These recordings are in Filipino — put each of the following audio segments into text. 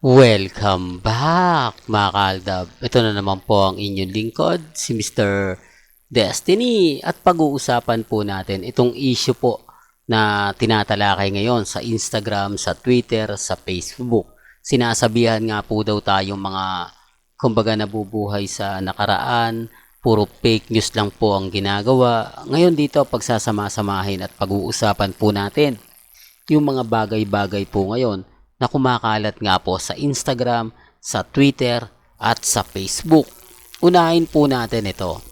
Welcome back mga kaaldab. Ito na naman po ang inyong lingkod, si Mr. Destiny. At pag-uusapan po natin itong issue po na tinatalakay ngayon sa Instagram, sa Twitter, sa Facebook. Sinasabihan nga po daw tayong mga kumbaga nabubuhay sa nakaraan, puro fake news lang po ang ginagawa. Ngayon dito pagsasama-samahin at pag-uusapan po natin yung mga bagay-bagay po ngayon na kumakalat nga po sa Instagram, sa Twitter, at sa Facebook. Unahin po natin ito.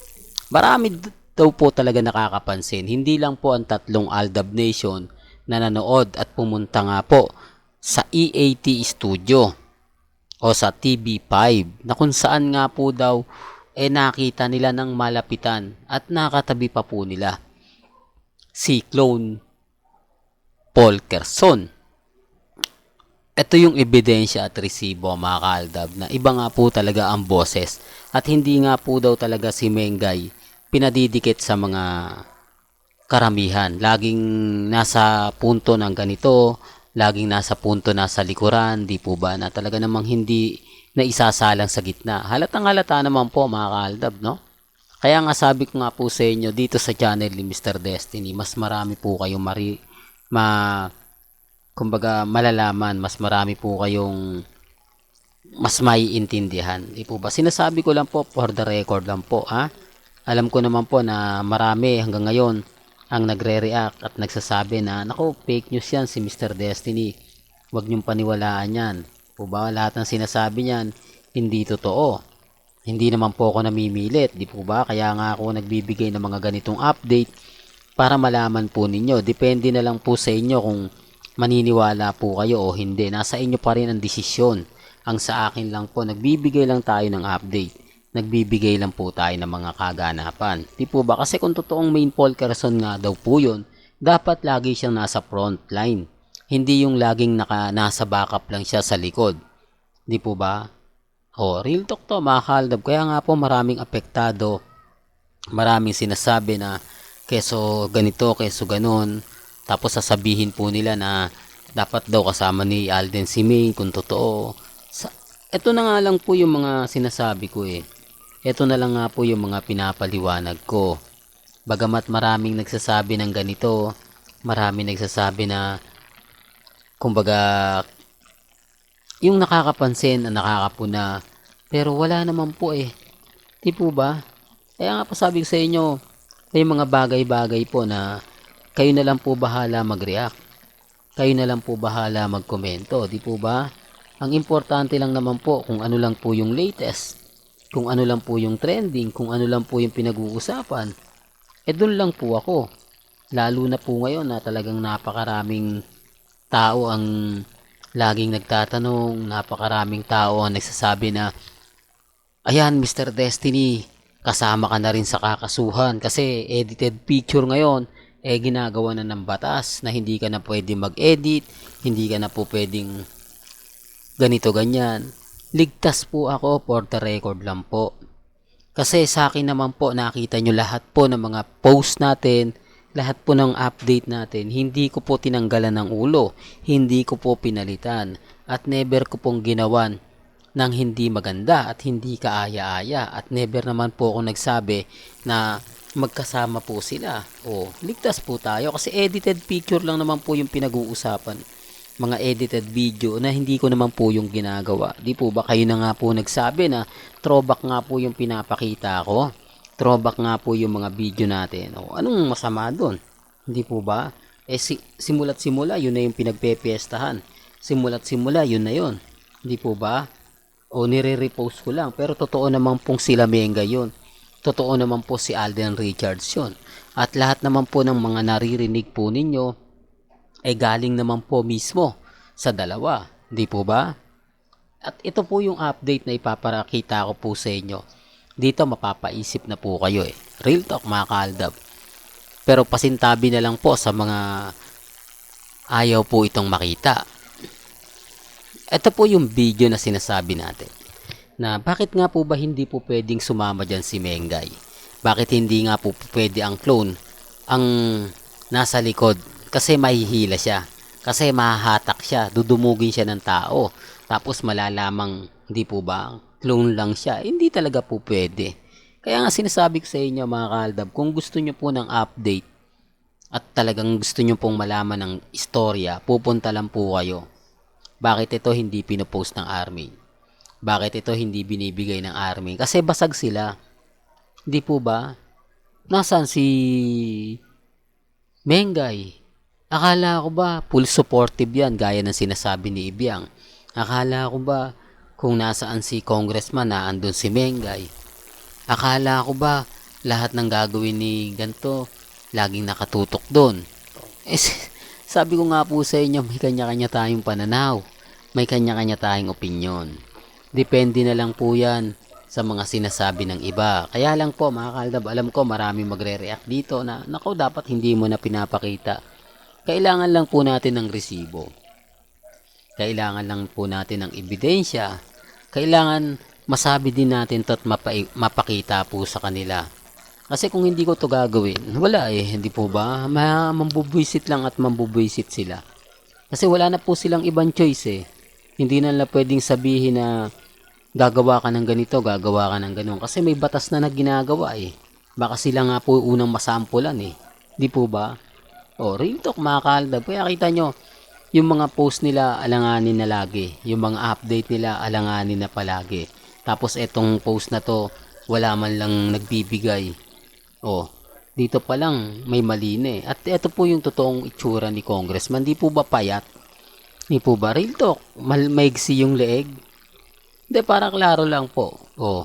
Marami daw po talaga nakakapansin. Hindi lang po ang tatlong Aldab Nation na nanood at pumunta nga po sa EAT Studio o sa TV5 na kung saan nga po daw eh nakita nila ng malapitan at nakatabi pa po nila si Clone Paul Kerson. Ito yung ebidensya at resibo mga kaaldab na iba nga po talaga ang boses at hindi nga po daw talaga si Mengay pinadidikit sa mga karamihan. Laging nasa punto ng ganito, laging nasa punto nasa likuran, di po ba na talaga namang hindi na isasalang sa gitna. Halatang halata naman po mga kaaldab, no? Kaya nga sabi ko nga po sa inyo dito sa channel ni Mr. Destiny, mas marami po kayong mari, ma, kumbaga malalaman, mas marami po kayong mas maiintindihan. Di po ba? Sinasabi ko lang po for the record lang po, ha? Alam ko naman po na marami hanggang ngayon ang nagre-react at nagsasabi na, nako, fake news yan si Mr. Destiny. Huwag niyong paniwalaan yan. Po ba? Lahat ng sinasabi niyan, hindi totoo. Hindi naman po ako namimilit, di po ba? Kaya nga ako nagbibigay ng mga ganitong update para malaman po ninyo. Depende na lang po sa inyo kung maniniwala po kayo o hindi. Nasa inyo pa rin ang desisyon. Ang sa akin lang po, nagbibigay lang tayo ng update. Nagbibigay lang po tayo ng mga kaganapan. Di po ba? Kasi kung totoong main Paul Carson nga daw po yun, dapat lagi siyang nasa front line. Hindi yung laging naka, nasa backup lang siya sa likod. Di po ba? O, real talk to, mga kaldab. Kaya nga po maraming apektado. Maraming sinasabi na keso ganito, keso ganon. Tapos sasabihin po nila na dapat daw kasama ni Alden si May kung totoo. Sa, ito na nga lang po yung mga sinasabi ko eh. Ito na lang nga po yung mga pinapaliwanag ko. Bagamat maraming nagsasabi ng ganito, maraming nagsasabi na kumbaga yung nakakapansin na nakakapuna pero wala naman po eh. Di po ba? Kaya nga po sabi ko sa inyo, may mga bagay-bagay po na kayo na lang po bahala mag-react. Kayo na lang po bahala magkomento, di po ba? Ang importante lang naman po kung ano lang po yung latest, kung ano lang po yung trending, kung ano lang po yung pinag-uusapan. Eh doon lang po ako. Lalo na po ngayon na talagang napakaraming tao ang laging nagtatanong, napakaraming tao ang nagsasabi na Ayan, Mr. Destiny, kasama ka na rin sa kakasuhan kasi edited picture ngayon, eh ginagawa na ng batas na hindi ka na pwede mag-edit, hindi ka na po pwedeng ganito ganyan. Ligtas po ako for the record lang po. Kasi sa akin naman po nakita nyo lahat po ng mga post natin, lahat po ng update natin, hindi ko po tinanggalan ng ulo, hindi ko po pinalitan, at never ko pong ginawan ng hindi maganda at hindi kaaya-aya at never naman po ako nagsabi na magkasama po sila. O ligtas po tayo. Kasi edited picture lang naman po yung pinag-uusapan. Mga edited video na hindi ko naman po yung ginagawa. Di po ba kayo na nga po nagsabi na throwback nga po yung pinapakita ko? Throwback nga po yung mga video natin. O anong masama doon hindi po ba? Eh si, simula't simula yun na yung pinagpepiestahan. Simula't simula yun na yun. Hindi po ba? O nire-repost ko lang. Pero totoo naman pong sila Menga yun. Totoo naman po si Alden Richards yun. At lahat naman po ng mga naririnig po ninyo ay galing naman po mismo sa dalawa. Di po ba? At ito po yung update na ipaparakita ko po sa inyo. Dito mapapaisip na po kayo eh. Real talk mga kaaldab. Pero pasintabi na lang po sa mga ayaw po itong makita. Ito po yung video na sinasabi natin. Na bakit nga po ba hindi po pwedeng sumama dyan si Mengay? Bakit hindi nga po pwede ang clone ang nasa likod? Kasi mahihila siya. Kasi mahahatak siya, dudumugin siya ng tao. Tapos malalamang, hindi po ba, clone lang siya. Hindi talaga po pwede. Kaya nga sinasabi ko sa inyo mga kaldab, kung gusto nyo po ng update at talagang gusto nyo pong malaman ng istorya, pupunta lang po kayo. Bakit ito hindi pinopost ng army? Bakit ito hindi binibigay ng army? Kasi basag sila. Hindi po ba? Nasaan si Mengay? Akala ko ba full supportive yan gaya ng sinasabi ni Ibiang? Akala ko ba kung nasaan si congressman na andun si Mengay? Akala ko ba lahat ng gagawin ni ganto laging nakatutok doon? Eh, sabi ko nga po sa inyo, may kanya-kanya tayong pananaw. May kanya-kanya tayong opinion. Depende na lang po yan sa mga sinasabi ng iba. Kaya lang po mga kaldab, alam ko marami magre-react dito na nako dapat hindi mo na pinapakita. Kailangan lang po natin ng resibo. Kailangan lang po natin ng ebidensya. Kailangan masabi din natin to at mapa- mapakita po sa kanila. Kasi kung hindi ko to gagawin, wala eh, hindi po ba? Ma mambubuisit lang at mambubuisit sila. Kasi wala na po silang ibang choice eh. Hindi na nila pwedeng sabihin na gagawa ka ng ganito, gagawa ka ng ganun. Kasi may batas na nagginagawa eh. Baka sila nga po unang masampulan eh. Di po ba? O, real talk mga kaldab. Kaya kita nyo, yung mga post nila alanganin na lagi. Yung mga update nila alanganin na palagi. Tapos etong post na to, wala man lang nagbibigay. O, dito pa lang may mali na eh. At ito po yung totoong itsura ni Congressman. Di po ba payat? Di po ba real talk? Mal maigsi yung leeg? Hindi, para klaro lang po. O,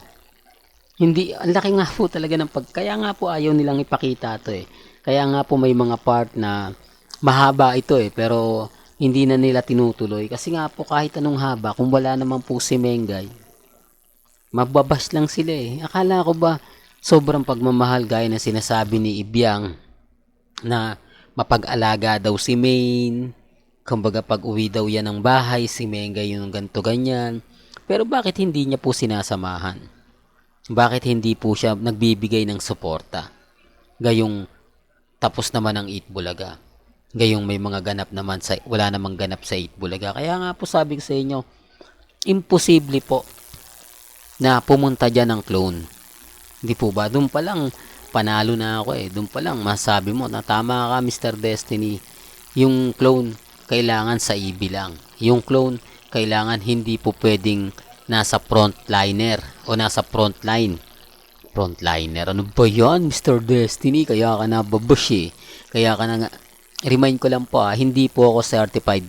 hindi, ang laki nga po talaga ng pag... Kaya nga po ayaw nilang ipakita to eh. Kaya nga po may mga part na mahaba ito eh. Pero hindi na nila tinutuloy. Kasi nga po kahit anong haba, kung wala naman po si Mengay, mababas lang sila eh. Akala ko ba sobrang pagmamahal gaya na sinasabi ni Ibyang na mapag-alaga daw si Maine. Kumbaga pag uwi daw yan ng bahay, si Mengay yung ganto ganyan. Pero bakit hindi niya po sinasamahan? Bakit hindi po siya nagbibigay ng suporta? Gayong tapos naman ang Eat Bulaga. Gayong may mga ganap naman sa wala namang ganap sa Eat Bulaga. Kaya nga po sabi ko sa inyo, imposible po na pumunta dyan ng clone. Hindi po ba? Doon pa lang, panalo na ako eh. Doon pa lang, masabi mo na tama ka Mr. Destiny. Yung clone, kailangan sa EB. Yung clone, kailangan hindi po pwedeng nasa frontliner o nasa frontline. Frontliner, ano ba yan Mr. Destiny? Kaya ka na babush eh. Kaya ka na nga, remind ko lang po ah, hindi po ako certified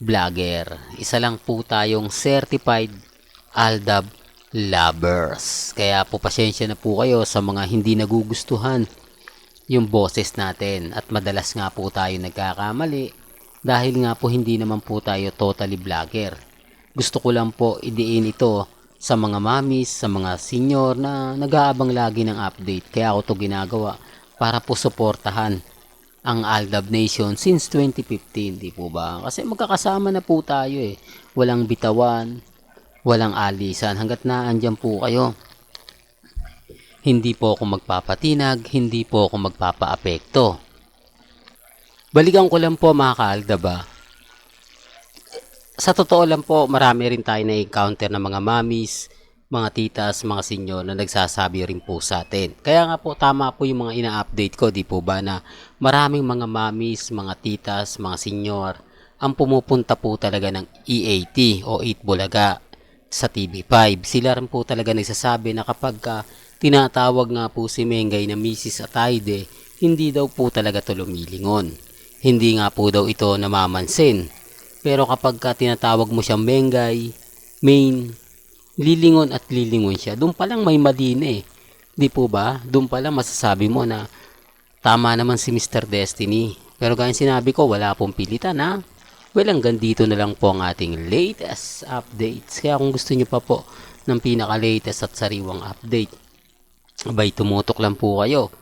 vlogger. Isa lang po tayong certified Aldab lovers. Kaya po pasensya na po kayo sa mga hindi nagugustuhan yung boses natin at madalas nga po tayo nagkakamali dahil nga po hindi naman po tayo totally vlogger. Gusto ko lang po idiin ito sa mga mamis, sa mga senior na nag-aabang lagi ng update. Kaya ako to ginagawa para po suportahan ang Aldab Nation since 2015, di po ba? Kasi magkakasama na po tayo eh. Walang bitawan, walang alisan hanggat na andyan po kayo. Hindi po ako magpapatinag, hindi po ako magpapaapekto. Balikan ko lang po mga kaalda ba? Sa totoo lang po, marami rin tayo na encounter ng mga mamis, mga titas, mga senyor na nagsasabi rin po sa atin. Kaya nga po tama po yung mga ina-update ko, di po ba na maraming mga mamis, mga titas, mga senyor ang pumupunta po talaga ng EAT o 8 Bulaga sa TV5. Sila rin po talaga nagsasabi na kapag ka tinatawag nga po si Mengay na Mrs. Atayde, hindi daw po talaga to lumilingon. Hindi nga po daw ito namamansin. Pero kapag ka tinatawag mo siyang Mengay, main, lilingon at lilingon siya. Doon pa lang may mali na eh. Di po ba? Doon pa lang masasabi mo na tama naman si Mr. Destiny. Pero gaya sinabi ko, wala pong pilitan ha. Well, hanggang dito na lang po ang ating latest updates. Kaya kung gusto nyo pa po ng pinaka-latest at sariwang update, abay tumutok lang po kayo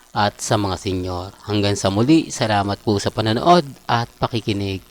at sa mga senior. Hanggang sa muli, salamat po sa panonood at pakikinig.